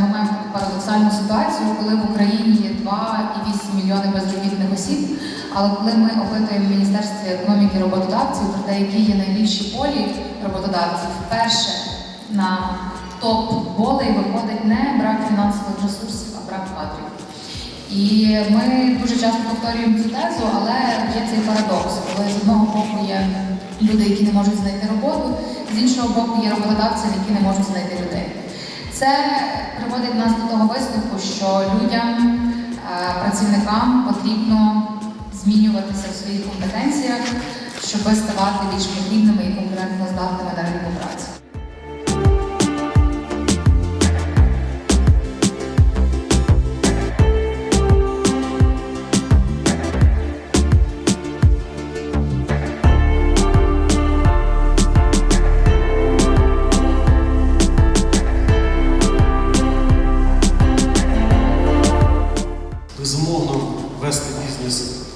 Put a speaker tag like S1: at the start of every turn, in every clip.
S1: ми маємо таку парадоксальну ситуацію, коли в Україні є 2,8 мільйони безробітних осіб. Але коли ми опитуємо в Міністерстві економіки роботодавців про те, які є найбільші полі роботодавців, перше на топ болей виходить не брак фінансових ресурсів, а брак кадрів. І ми дуже часто повторюємо цю тезу, але є цей парадокс, коли з одного боку є люди, які не можуть знайти роботу, з іншого боку є роботодавці, які не можуть знайти людей. Це приводить нас до того висновку, що людям, е, працівникам потрібно змінюватися в своїх компетенціях, щоб ставати більш потрібними і конкурентноздатними на ринку праці.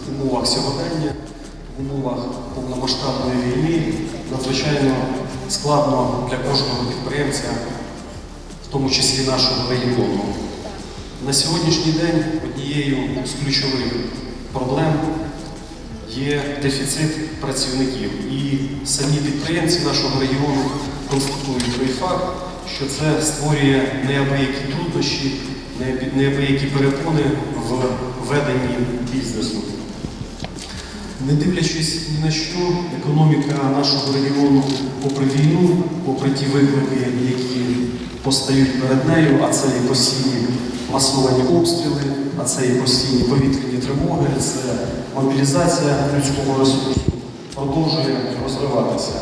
S2: В умовах сьогодення, в умовах повномасштабної війни надзвичайно складно для кожного підприємця, в тому числі нашого регіону. На сьогоднішній день однією з ключових проблем є дефіцит працівників. І самі підприємці нашого регіону констатують той факт, що це створює неабиякі труднощі, неабиякі перепони в веденні бізнесу. Не дивлячись ні на що, економіка нашого регіону, попри війну, попри ті виклики, які постають перед нею, а це і постійні масовані обстріли, а це і постійні повітряні тривоги, це мобілізація людського ресурсу, продовжує розвиватися.